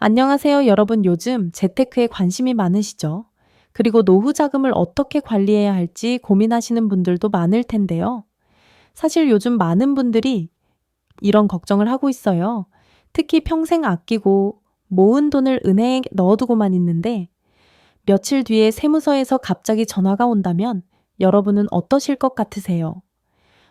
안녕하세요, 여러분. 요즘 재테크에 관심이 많으시죠? 그리고 노후 자금을 어떻게 관리해야 할지 고민하시는 분들도 많을 텐데요. 사실 요즘 많은 분들이 이런 걱정을 하고 있어요. 특히 평생 아끼고 모은 돈을 은행에 넣어두고만 있는데 며칠 뒤에 세무서에서 갑자기 전화가 온다면 여러분은 어떠실 것 같으세요?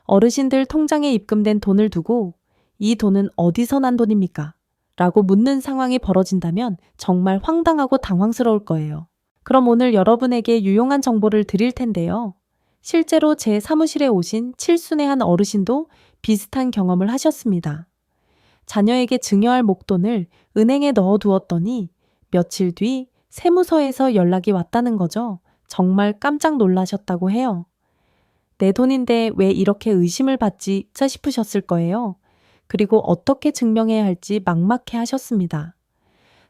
어르신들 통장에 입금된 돈을 두고 이 돈은 어디서 난 돈입니까? 라고 묻는 상황이 벌어진다면 정말 황당하고 당황스러울 거예요. 그럼 오늘 여러분에게 유용한 정보를 드릴 텐데요. 실제로 제 사무실에 오신 칠순의 한 어르신도 비슷한 경험을 하셨습니다. 자녀에게 증여할 목돈을 은행에 넣어 두었더니 며칠 뒤 세무서에서 연락이 왔다는 거죠. 정말 깜짝 놀라셨다고 해요. 내 돈인데 왜 이렇게 의심을 받지 자 싶으셨을 거예요. 그리고 어떻게 증명해야 할지 막막해 하셨습니다.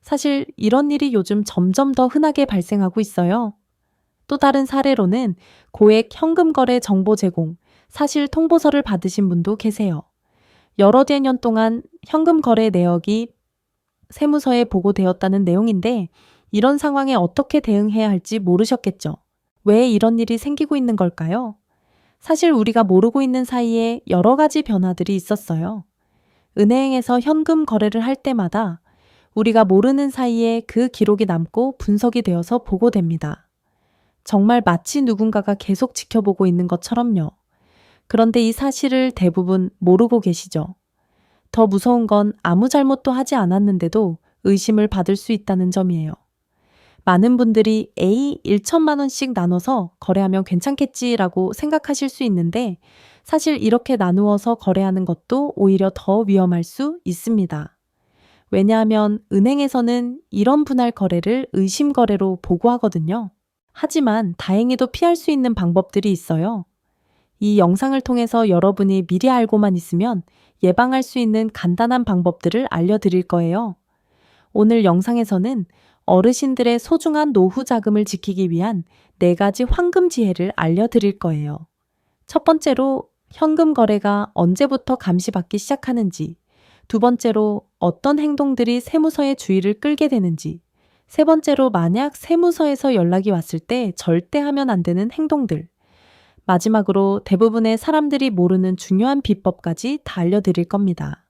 사실 이런 일이 요즘 점점 더 흔하게 발생하고 있어요. 또 다른 사례로는 고액 현금 거래 정보 제공, 사실 통보서를 받으신 분도 계세요. 여러 대년 동안 현금 거래 내역이 세무서에 보고되었다는 내용인데 이런 상황에 어떻게 대응해야 할지 모르셨겠죠. 왜 이런 일이 생기고 있는 걸까요? 사실 우리가 모르고 있는 사이에 여러 가지 변화들이 있었어요. 은행에서 현금 거래를 할 때마다 우리가 모르는 사이에 그 기록이 남고 분석이 되어서 보고됩니다. 정말 마치 누군가가 계속 지켜보고 있는 것처럼요. 그런데 이 사실을 대부분 모르고 계시죠. 더 무서운 건 아무 잘못도 하지 않았는데도 의심을 받을 수 있다는 점이에요. 많은 분들이 A 1천만 원씩 나눠서 거래하면 괜찮겠지라고 생각하실 수 있는데 사실 이렇게 나누어서 거래하는 것도 오히려 더 위험할 수 있습니다. 왜냐하면 은행에서는 이런 분할 거래를 의심 거래로 보고하거든요. 하지만 다행히도 피할 수 있는 방법들이 있어요. 이 영상을 통해서 여러분이 미리 알고만 있으면 예방할 수 있는 간단한 방법들을 알려드릴 거예요. 오늘 영상에서는 어르신들의 소중한 노후 자금을 지키기 위한 네 가지 황금 지혜를 알려드릴 거예요. 첫 번째로 현금 거래가 언제부터 감시받기 시작하는지, 두 번째로 어떤 행동들이 세무서의 주의를 끌게 되는지, 세 번째로 만약 세무서에서 연락이 왔을 때 절대 하면 안 되는 행동들, 마지막으로 대부분의 사람들이 모르는 중요한 비법까지 다 알려드릴 겁니다.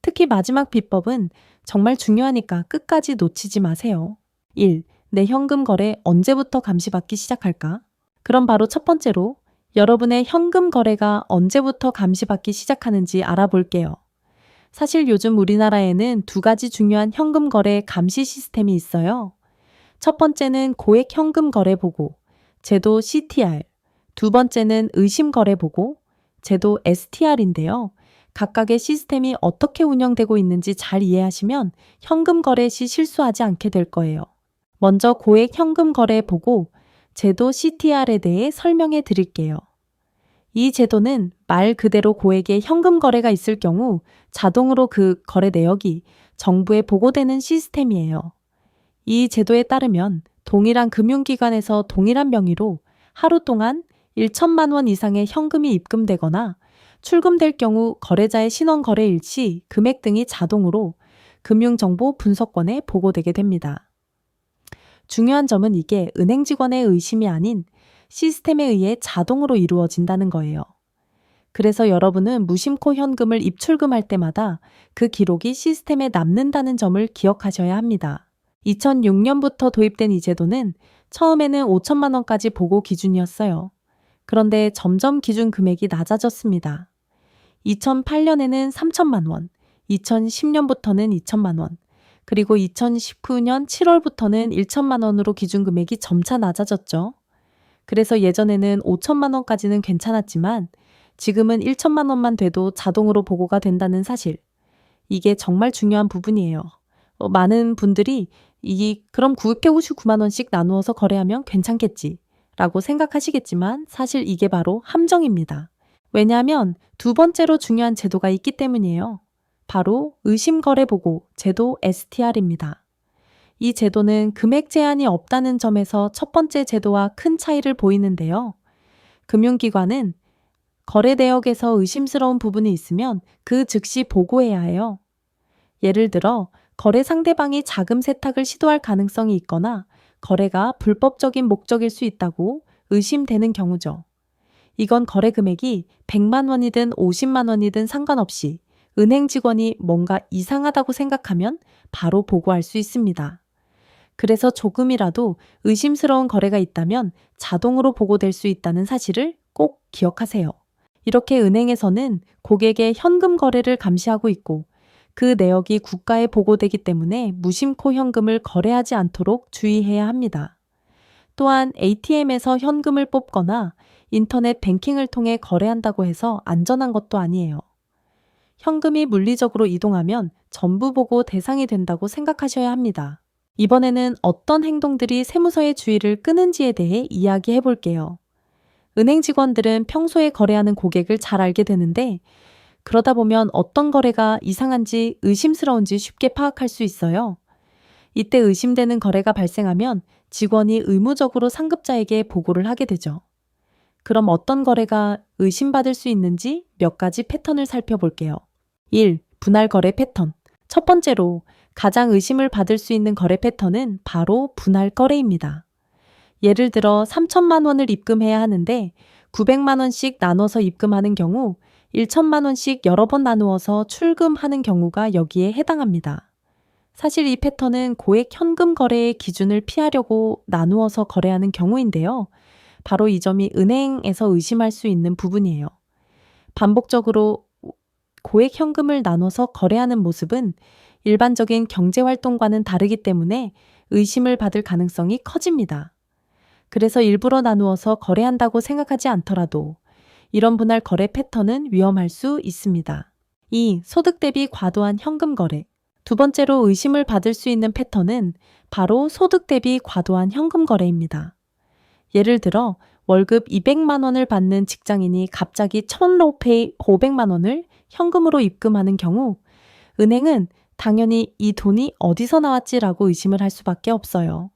특히 마지막 비법은 정말 중요하니까 끝까지 놓치지 마세요. 1. 내 현금 거래 언제부터 감시받기 시작할까? 그럼 바로 첫 번째로 여러분의 현금 거래가 언제부터 감시받기 시작하는지 알아볼게요. 사실 요즘 우리나라에는 두 가지 중요한 현금 거래 감시 시스템이 있어요. 첫 번째는 고액 현금 거래 보고, 제도 CTR. 두 번째는 의심 거래 보고, 제도 STR인데요. 각각의 시스템이 어떻게 운영되고 있는지 잘 이해하시면 현금 거래 시 실수하지 않게 될 거예요. 먼저 고액 현금 거래 보고 제도 CTR에 대해 설명해 드릴게요. 이 제도는 말 그대로 고액의 현금 거래가 있을 경우 자동으로 그 거래 내역이 정부에 보고되는 시스템이에요. 이 제도에 따르면 동일한 금융기관에서 동일한 명의로 하루 동안 1천만 원 이상의 현금이 입금되거나 출금될 경우 거래자의 신원 거래 일시, 금액 등이 자동으로 금융정보 분석권에 보고되게 됩니다. 중요한 점은 이게 은행 직원의 의심이 아닌 시스템에 의해 자동으로 이루어진다는 거예요. 그래서 여러분은 무심코 현금을 입출금할 때마다 그 기록이 시스템에 남는다는 점을 기억하셔야 합니다. 2006년부터 도입된 이 제도는 처음에는 5천만 원까지 보고 기준이었어요. 그런데 점점 기준 금액이 낮아졌습니다. 2008년에는 3천만 원, 2010년부터는 2천만 원, 그리고 2019년 7월부터는 1천만 원으로 기준 금액이 점차 낮아졌죠. 그래서 예전에는 5천만 원까지는 괜찮았지만 지금은 1천만 원만 돼도 자동으로 보고가 된다는 사실. 이게 정말 중요한 부분이에요. 어, 많은 분들이 이 그럼 959만 원씩 나누어서 거래하면 괜찮겠지 라고 생각하시겠지만 사실 이게 바로 함정입니다. 왜냐하면 두 번째로 중요한 제도가 있기 때문이에요. 바로 의심거래보고 제도 STR입니다. 이 제도는 금액 제한이 없다는 점에서 첫 번째 제도와 큰 차이를 보이는데요. 금융기관은 거래 내역에서 의심스러운 부분이 있으면 그 즉시 보고해야 해요. 예를 들어 거래 상대방이 자금 세탁을 시도할 가능성이 있거나 거래가 불법적인 목적일 수 있다고 의심되는 경우죠. 이건 거래 금액이 100만 원이든 50만 원이든 상관없이 은행 직원이 뭔가 이상하다고 생각하면 바로 보고할 수 있습니다. 그래서 조금이라도 의심스러운 거래가 있다면 자동으로 보고될 수 있다는 사실을 꼭 기억하세요. 이렇게 은행에서는 고객의 현금 거래를 감시하고 있고 그 내역이 국가에 보고되기 때문에 무심코 현금을 거래하지 않도록 주의해야 합니다. 또한 ATM에서 현금을 뽑거나 인터넷 뱅킹을 통해 거래한다고 해서 안전한 것도 아니에요. 현금이 물리적으로 이동하면 전부 보고 대상이 된다고 생각하셔야 합니다. 이번에는 어떤 행동들이 세무서의 주의를 끄는지에 대해 이야기해 볼게요. 은행 직원들은 평소에 거래하는 고객을 잘 알게 되는데 그러다 보면 어떤 거래가 이상한지 의심스러운지 쉽게 파악할 수 있어요. 이때 의심되는 거래가 발생하면 직원이 의무적으로 상급자에게 보고를 하게 되죠. 그럼 어떤 거래가 의심받을 수 있는지 몇 가지 패턴을 살펴볼게요. 1. 분할 거래 패턴. 첫 번째로 가장 의심을 받을 수 있는 거래 패턴은 바로 분할 거래입니다. 예를 들어 3천만 원을 입금해야 하는데 900만 원씩 나눠서 입금하는 경우 1천만 원씩 여러 번 나누어서 출금하는 경우가 여기에 해당합니다. 사실 이 패턴은 고액 현금 거래의 기준을 피하려고 나누어서 거래하는 경우인데요. 바로 이 점이 은행에서 의심할 수 있는 부분이에요. 반복적으로 고액 현금을 나눠서 거래하는 모습은 일반적인 경제 활동과는 다르기 때문에 의심을 받을 가능성이 커집니다. 그래서 일부러 나누어서 거래한다고 생각하지 않더라도 이런 분할 거래 패턴은 위험할 수 있습니다. 2. 소득 대비 과도한 현금 거래. 두 번째로 의심을 받을 수 있는 패턴은 바로 소득 대비 과도한 현금 거래입니다. 예를 들어 월급 200만 원을 받는 직장인이 갑자기 1000로페이 500만 원을 현금으로 입금하는 경우 은행은 당연히 이 돈이 어디서 나왔지라고 의심을 할 수밖에 없어요.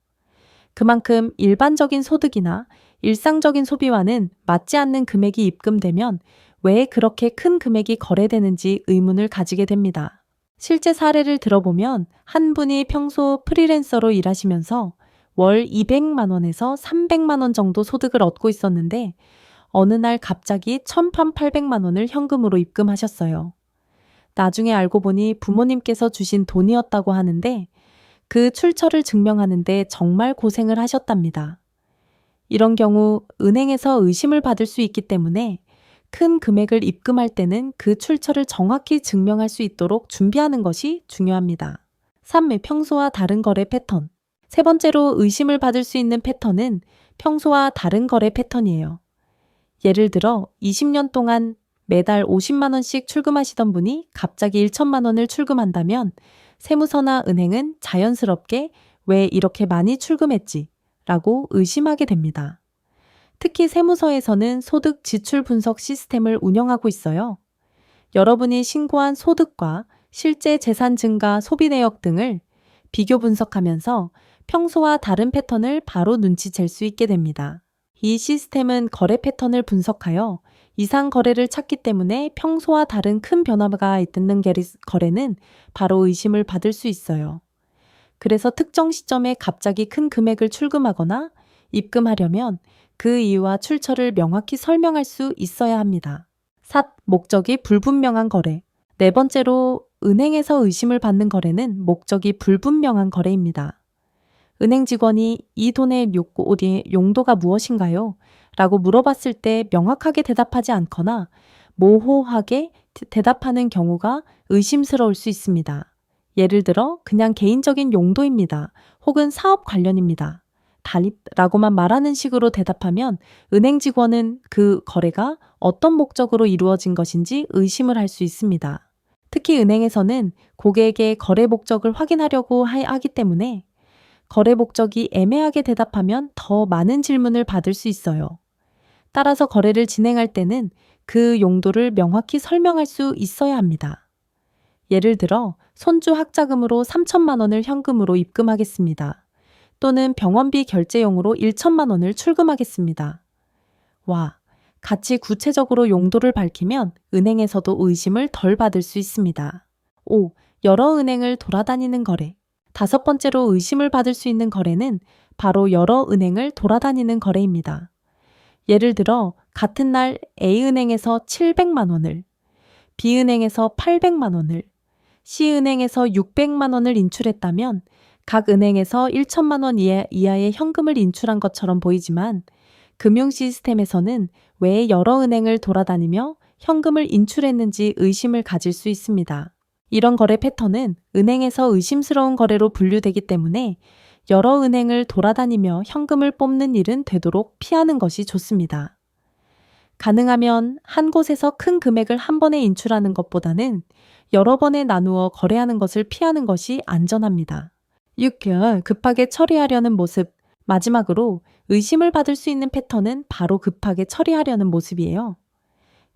그만큼 일반적인 소득이나 일상적인 소비와는 맞지 않는 금액이 입금되면 왜 그렇게 큰 금액이 거래되는지 의문을 가지게 됩니다. 실제 사례를 들어보면 한 분이 평소 프리랜서로 일하시면서 월 200만 원에서 300만 원 정도 소득을 얻고 있었는데 어느 날 갑자기 1,800만 원을 현금으로 입금하셨어요. 나중에 알고 보니 부모님께서 주신 돈이었다고 하는데 그 출처를 증명하는데 정말 고생을 하셨답니다. 이런 경우 은행에서 의심을 받을 수 있기 때문에 큰 금액을 입금할 때는 그 출처를 정확히 증명할 수 있도록 준비하는 것이 중요합니다. 3. 평소와 다른 거래 패턴. 세 번째로 의심을 받을 수 있는 패턴은 평소와 다른 거래 패턴이에요. 예를 들어 20년 동안 매달 50만 원씩 출금하시던 분이 갑자기 1천만 원을 출금한다면 세무서나 은행은 자연스럽게 왜 이렇게 많이 출금했지? 라고 의심하게 됩니다. 특히 세무서에서는 소득 지출 분석 시스템을 운영하고 있어요. 여러분이 신고한 소득과 실제 재산 증가 소비 내역 등을 비교 분석하면서 평소와 다른 패턴을 바로 눈치챌 수 있게 됩니다. 이 시스템은 거래 패턴을 분석하여 이상 거래를 찾기 때문에 평소와 다른 큰 변화가 있는 거래는 바로 의심을 받을 수 있어요. 그래서 특정 시점에 갑자기 큰 금액을 출금하거나 입금하려면 그 이유와 출처를 명확히 설명할 수 있어야 합니다. 삿, 목적이 불분명한 거래. 네 번째로 은행에서 의심을 받는 거래는 목적이 불분명한 거래입니다. 은행 직원이 이 돈의 용도가 무엇인가요? 라고 물어봤을 때 명확하게 대답하지 않거나 모호하게 대답하는 경우가 의심스러울 수 있습니다. 예를 들어 그냥 개인적인 용도입니다. 혹은 사업 관련입니다. 달리라고만 말하는 식으로 대답하면 은행 직원은 그 거래가 어떤 목적으로 이루어진 것인지 의심을 할 수 있습니다. 특히 은행에서는 고객의 거래 목적을 확인하려고 하기 때문에 거래 목적이 애매하게 대답하면 더 많은 질문을 받을 수 있어요. 따라서 거래를 진행할 때는 그 용도를 명확히 설명할 수 있어야 합니다. 예를 들어 손주 학자금으로 3천만 원을 현금으로 입금하겠습니다. 또는 병원비 결제용으로 1천만 원을 출금하겠습니다. 와, 같이 구체적으로 용도를 밝히면 은행에서도 의심을 덜 받을 수 있습니다. 5. 여러 은행을 돌아다니는 거래. 다섯 번째로 의심을 받을 수 있는 거래는 바로 여러 은행을 돌아다니는 거래입니다. 예를 들어 같은 날 A은행에서 700만 원을, B은행에서 800만 원을, C은행에서 600만 원을 인출했다면 각 은행에서 1천만 원 이하, 이하의 현금을 인출한 것처럼 보이지만 금융 시스템에서는 왜 여러 은행을 돌아다니며 현금을 인출했는지 의심을 가질 수 있습니다. 이런 거래 패턴은 은행에서 의심스러운 거래로 분류되기 때문에 여러 은행을 돌아다니며 현금을 뽑는 일은 되도록 피하는 것이 좋습니다. 가능하면 한 곳에서 큰 금액을 한 번에 인출하는 것보다는 여러 번에 나누어 거래하는 것을 피하는 것이 안전합니다. 6. 급하게 처리하려는 모습. 마지막으로 의심을 받을 수 있는 패턴은 바로 급하게 처리하려는 모습이에요.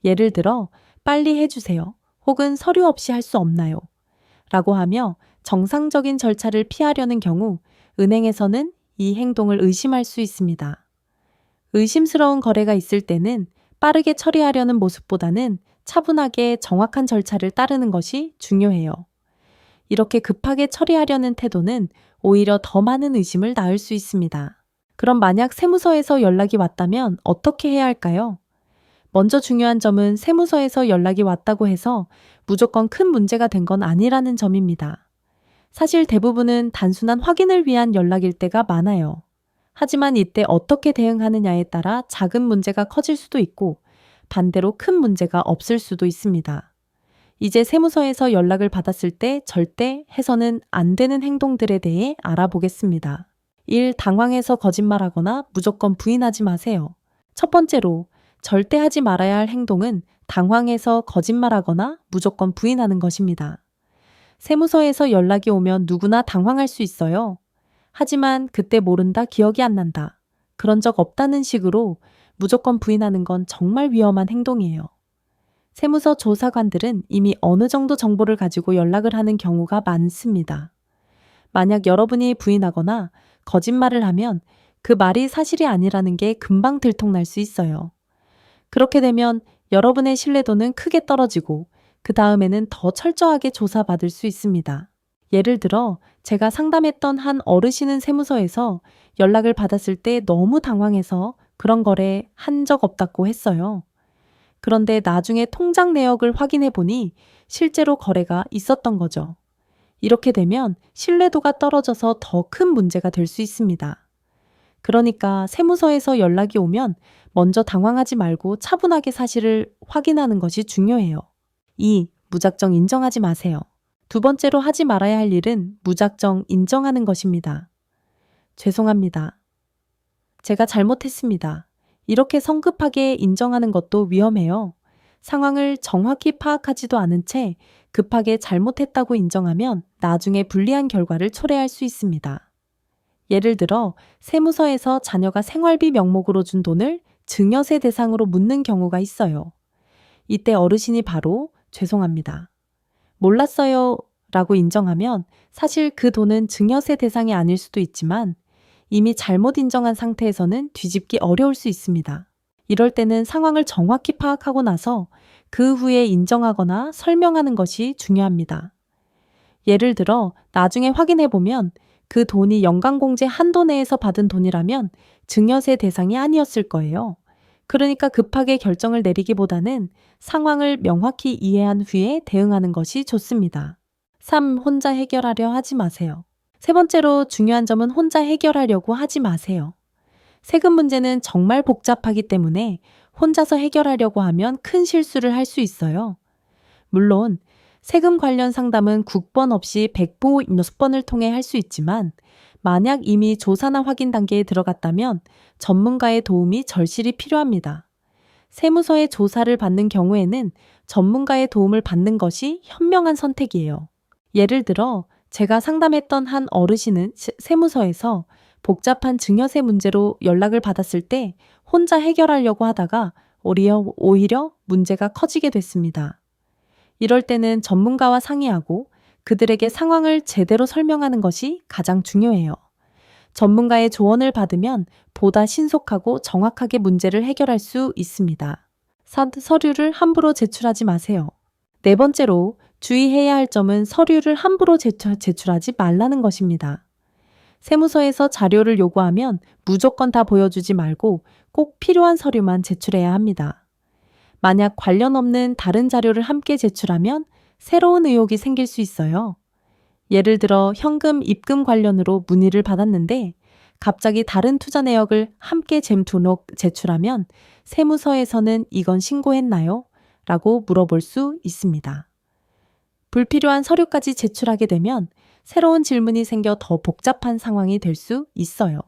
예를 들어, 빨리 해주세요. 혹은 서류 없이 할 수 없나요? 라고 하며 정상적인 절차를 피하려는 경우 은행에서는 이 행동을 의심할 수 있습니다. 의심스러운 거래가 있을 때는 빠르게 처리하려는 모습보다는 차분하게 정확한 절차를 따르는 것이 중요해요. 이렇게 급하게 처리하려는 태도는 오히려 더 많은 의심을 낳을 수 있습니다. 그럼 만약 세무서에서 연락이 왔다면 어떻게 해야 할까요? 먼저 중요한 점은 세무서에서 연락이 왔다고 해서 무조건 큰 문제가 된 건 아니라는 점입니다. 사실 대부분은 단순한 확인을 위한 연락일 때가 많아요. 하지만 이때 어떻게 대응하느냐에 따라 작은 문제가 커질 수도 있고 반대로 큰 문제가 없을 수도 있습니다. 이제 세무서에서 연락을 받았을 때 절대 해서는 안 되는 행동들에 대해 알아보겠습니다. 1. 당황해서 거짓말하거나 무조건 부인하지 마세요. 첫 번째로 절대 하지 말아야 할 행동은 당황해서 거짓말하거나 무조건 부인하는 것입니다. 세무서에서 연락이 오면 누구나 당황할 수 있어요. 하지만 그때 모른다, 기억이 안 난다. 그런 적 없다는 식으로 무조건 부인하는 건 정말 위험한 행동이에요. 세무서 조사관들은 이미 어느 정도 정보를 가지고 연락을 하는 경우가 많습니다. 만약 여러분이 부인하거나 거짓말을 하면 그 말이 사실이 아니라는 게 금방 들통날 수 있어요. 그렇게 되면 여러분의 신뢰도는 크게 떨어지고 그 다음에는 더 철저하게 조사받을 수 있습니다. 예를 들어 제가 상담했던 한 어르신은 세무서에서 연락을 받았을 때 너무 당황해서 그런 거래 한 적 없다고 했어요. 그런데 나중에 통장 내역을 확인해 보니 실제로 거래가 있었던 거죠. 이렇게 되면 신뢰도가 떨어져서 더 큰 문제가 될 수 있습니다. 그러니까 세무서에서 연락이 오면 먼저 당황하지 말고 차분하게 사실을 확인하는 것이 중요해요. 2. 무작정 인정하지 마세요. 두 번째로 하지 말아야 할 일은 무작정 인정하는 것입니다. 죄송합니다. 제가 잘못했습니다. 이렇게 성급하게 인정하는 것도 위험해요. 상황을 정확히 파악하지도 않은 채 급하게 잘못했다고 인정하면 나중에 불리한 결과를 초래할 수 있습니다. 예를 들어 세무서에서 자녀가 생활비 명목으로 준 돈을 증여세 대상으로 묻는 경우가 있어요. 이때 어르신이 바로 죄송합니다. 몰랐어요 라고 인정하면 사실 그 돈은 증여세 대상이 아닐 수도 있지만 이미 잘못 인정한 상태에서는 뒤집기 어려울 수 있습니다. 이럴 때는 상황을 정확히 파악하고 나서 그 후에 인정하거나 설명하는 것이 중요합니다. 예를 들어 나중에 확인해 보면 그 돈이 연간공제 한도 내에서 받은 돈이라면 증여세 대상이 아니었을 거예요. 그러니까 급하게 결정을 내리기보다는 상황을 명확히 이해한 후에 대응하는 것이 좋습니다. 3. 혼자 해결하려 하지 마세요. 세 번째로 중요한 점은 혼자 해결하려고 하지 마세요. 세금 문제는 정말 복잡하기 때문에 혼자서 해결하려고 하면 큰 실수를 할 수 있어요. 물론 세금 관련 상담은 국번 없이 100보 6번을 통해 할 수 있지만 만약 이미 조사나 확인 단계에 들어갔다면 전문가의 도움이 절실히 필요합니다. 세무서의 조사를 받는 경우에는 전문가의 도움을 받는 것이 현명한 선택이에요. 예를 들어 제가 상담했던 한 어르신은 세무서에서 복잡한 증여세 문제로 연락을 받았을 때 혼자 해결하려고 하다가 오히려 문제가 커지게 됐습니다. 이럴 때는 전문가와 상의하고 그들에게 상황을 제대로 설명하는 것이 가장 중요해요. 전문가의 조언을 받으면 보다 신속하고 정확하게 문제를 해결할 수 있습니다. 서류를 함부로 제출하지 마세요. 네 번째로 주의해야 할 점은 서류를 함부로 제출, 제출하지 말라는 것입니다. 세무서에서 자료를 요구하면 무조건 다 보여주지 말고 꼭 필요한 서류만 제출해야 합니다. 만약 관련 없는 다른 자료를 함께 제출하면 새로운 의혹이 생길 수 있어요. 예를 들어 현금 입금 관련으로 문의를 받았는데 갑자기 다른 투자 내역을 함께 잼두록 제출하면 세무서에서는 이건 신고했나요? 라고 물어볼 수 있습니다. 불필요한 서류까지 제출하게 되면 새로운 질문이 생겨 더 복잡한 상황이 될 수 있어요.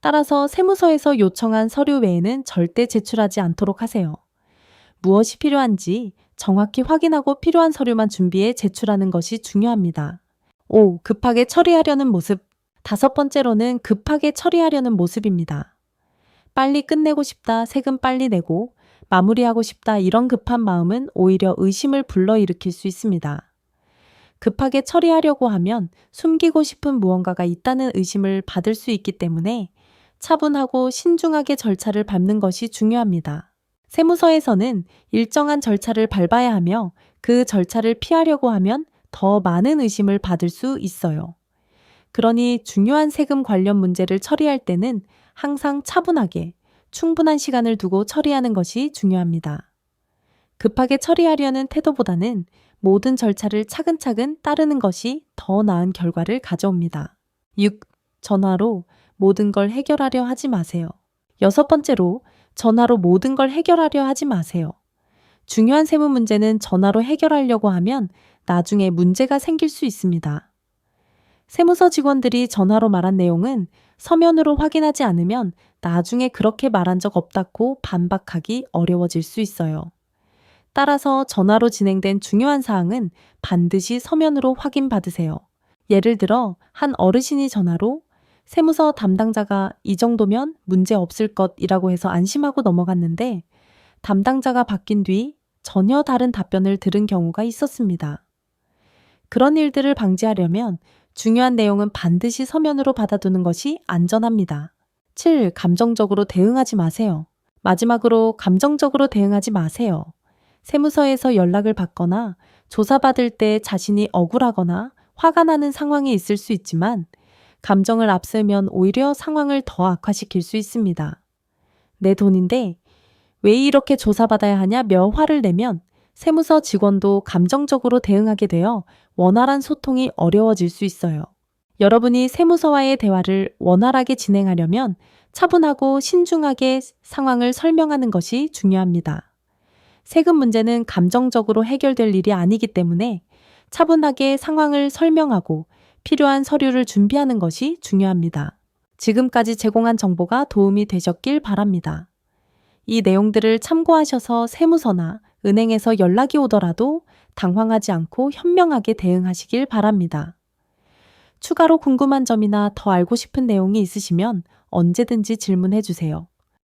따라서 세무서에서 요청한 서류 외에는 절대 제출하지 않도록 하세요. 무엇이 필요한지 정확히 확인하고 필요한 서류만 준비해 제출하는 것이 중요합니다. 5. 급하게 처리하려는 모습. 다섯 번째로는 급하게 처리하려는 모습입니다. 빨리 끝내고 싶다, 세금 빨리 내고, 마무리하고 싶다, 이런 급한 마음은 오히려 의심을 불러일으킬 수 있습니다. 급하게 처리하려고 하면 숨기고 싶은 무언가가 있다는 의심을 받을 수 있기 때문에 차분하고 신중하게 절차를 밟는 것이 중요합니다. 세무서에서는 일정한 절차를 밟아야 하며 그 절차를 피하려고 하면 더 많은 의심을 받을 수 있어요. 그러니 중요한 세금 관련 문제를 처리할 때는 항상 차분하게 충분한 시간을 두고 처리하는 것이 중요합니다. 급하게 처리하려는 태도보다는 모든 절차를 차근차근 따르는 것이 더 나은 결과를 가져옵니다. 6. 전화로 모든 걸 해결하려 하지 마세요. 여섯 번째로 전화로 모든 걸 해결하려 하지 마세요. 중요한 세무 문제는 전화로 해결하려고 하면 나중에 문제가 생길 수 있습니다. 세무서 직원들이 전화로 말한 내용은 서면으로 확인하지 않으면 나중에 그렇게 말한 적 없다고 반박하기 어려워질 수 있어요. 따라서 전화로 진행된 중요한 사항은 반드시 서면으로 확인받으세요. 예를 들어 한 어르신이 전화로 세무서 담당자가 이 정도면 문제 없을 것이라고 해서 안심하고 넘어갔는데 담당자가 바뀐 뒤 전혀 다른 답변을 들은 경우가 있었습니다. 그런 일들을 방지하려면 중요한 내용은 반드시 서면으로 받아두는 것이 안전합니다. 7. 감정적으로 대응하지 마세요. 마지막으로 감정적으로 대응하지 마세요. 세무서에서 연락을 받거나 조사받을 때 자신이 억울하거나 화가 나는 상황이 있을 수 있지만 감정을 앞세면 오히려 상황을 더 악화시킬 수 있습니다. 내 돈인데 왜 이렇게 조사받아야 하냐 며 화를 내면 세무서 직원도 감정적으로 대응하게 되어 원활한 소통이 어려워질 수 있어요. 여러분이 세무서와의 대화를 원활하게 진행하려면 차분하고 신중하게 상황을 설명하는 것이 중요합니다. 세금 문제는 감정적으로 해결될 일이 아니기 때문에 차분하게 상황을 설명하고 필요한 서류를 준비하는 것이 중요합니다. 지금까지 제공한 정보가 도움이 되셨길 바랍니다. 이 내용들을 참고하셔서 세무서나 은행에서 연락이 오더라도 당황하지 않고 현명하게 대응하시길 바랍니다. 추가로 궁금한 점이나 더 알고 싶은 내용이 있으시면 언제든지 질문해 주세요.